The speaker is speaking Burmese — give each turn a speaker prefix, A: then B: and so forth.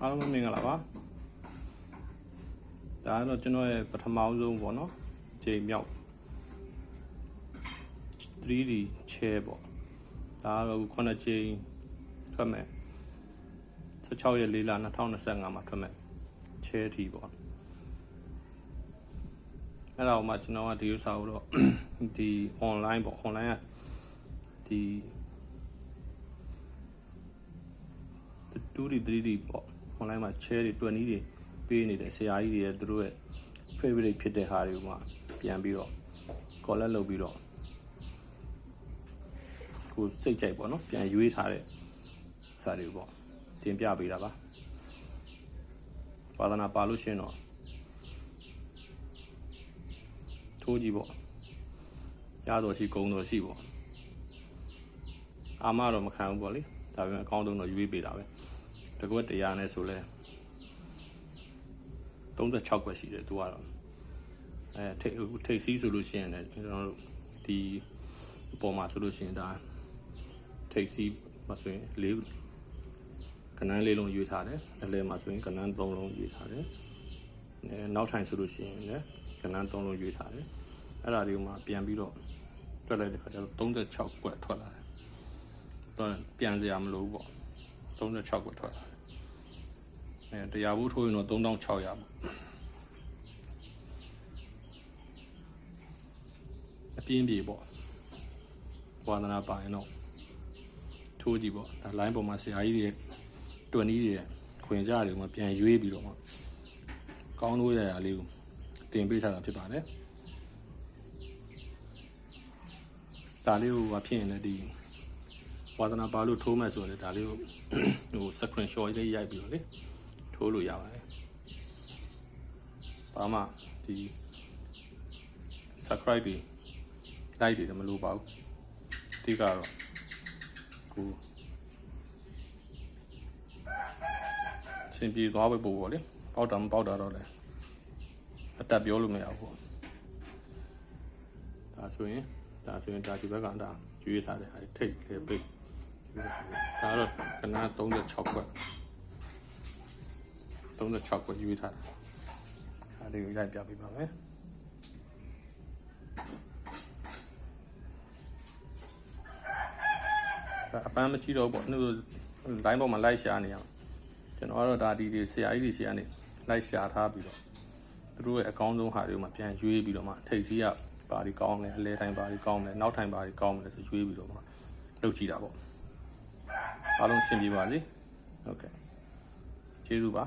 A: အားလုံးပဲမင်္ဂလာပါဒါကတော့ကျွန်တော်ရဲ့ပထမအောင်ဆုံးပေါ့နော်ချိန်မြောက် 3D chair ပေါ့ဒါကတော့ခု9ချိန်ထွက်မယ်16ရက်4လ2025မှာထွက်မယ် chair ထီပေါ့အဲ့တော့မှကျွန်တော်ကဒီဥစ္စာကိုတော့ဒီ online ပေါ့ online ကဒီ 2D 3D ပေါ့ online မှာ chair တွေတွက်နည်းတွေပေးနေတဲ့ဆရာကြီးတွေရဲ့သူတို့ရဲ့ favorite ဖြစ်တဲ့ဟာတွေကိုမှပြန်ပြီးတော့ collect လုပ်ပြီးတော့ကိုယ်စိတ်ကြိုက်ပေါ့နော်ပြန်ရွေးထားတဲ့စာတွေပေါ့တင်ပြပေးတာပါပါဒနာပါလို့ရှရင်တော့ထိုးကြည့်ပေါ့ရတော့ရှိဂုံတော့ရှိပေါ့အာမတော့မခံဘူးပေါ့လေဒါပေမဲ့အကောင်းဆုံးတော့ရွေးပေးတာပဲ တကွက်တရားနဲ့ဆိုလဲ36ခွက်ရှိတယ်သူကတော့အဲထိတ်ထိတ်စီးဆိုလို့ရှိရင်လည်းကျွန်တော်တို့ဒီအပေါ်မှာဆိုလို့ရှိရင်ဒါထိတ်စီးမဆိုရင်လေးကနန်းလေးလုံးရွေးထားတယ်အလဲမှာဆိုရင်ကနန်း၃လုံးရွေးထားတယ်အဲနောက်ထိုင်ဆိုလို့ရှိရင်လည်းကနန်း၃လုံးရွေးထားတယ်အဲ့ဒါတွေကိုမှပြန်ပြီးတော့တွက်လိုက်တဲ့ခါကျတော့36ကွက်ထွက်လာတယ်တော့ပြန်စရာမလိုဘူးပေါ့36ကွက်ထွက်လာတယ် အဲတရားဘူးထိုးရင်တော့3600ပေါ့အပြင်းပြေပေါ့ဝါသနာပါရင်တော့ထိုးကြည့်ပေါ့ဒါ line ပေါ်မှာဆရာကြီးတွေတွန်နီးတွေခွင်ကြတွေမှာပြန်ရွေးပြီးတော့မှကောင်းလို့ရရလေးကိုတင်ပေးထားတာဖြစ်ပါတယ်ဒါလေးကိုမဖြစ်ရင်လည်းဒီဝါသနာပါလို့ထိုးမှဆိုရင်လည်းဒါလေးကိုဟို screenshot လေးရိုက်ပြီးတော့လေ ထိုးလို့ရပါတယ်ဘာမှဒီ subscribe တွေ like တွေလည်းမလိုပါဘူးအဓိကတော့ကိုစင်ပြေသွားပဲပို့ပေါ့လေပေါက်တာမပေါက်တာတော့လည်းအတက်ပြောလို့မရဘူးပေါ့ဒါဆိုရင်ဒါဆိုရင်ဒါဒီဘက်ကဒါကျွေးထားတယ်အဲထိတ်လေပိတ်ဒါတော့ကနာ36ခွက် 36ခွက်ကျွေးထားတယ်အဲဒီကိုရိုက်ပြပေးပါမယ်အပန်းမကြည့်တော့ပေါ့နှုတ် line ပေါ်မှာလိုက်ရှာနေရမှာကျွန်တော်ကတော့ဒါဒီဒီဆရာကြီးတွေဆီကနေလိုက်ရှာထားပြီးတော့သူတို့ရဲ့အကောင်းဆုံးဟာတွေကိုမှပြန်ရွေးပြီးတော့မှထိတ်စီးကပါဒီကောင်းတယ်အလဲတိုင်းပါဒီကောင်းတယ်နောက်တိုင်းပါဒီကောင်းတယ်ဆိုရွေးပြီးတော့မှလုပ်ကြည့်တာပေါ့အားလုံးအဆင်ပြေပါစေဟုတ်ကဲ့ကျေးဇူးပါ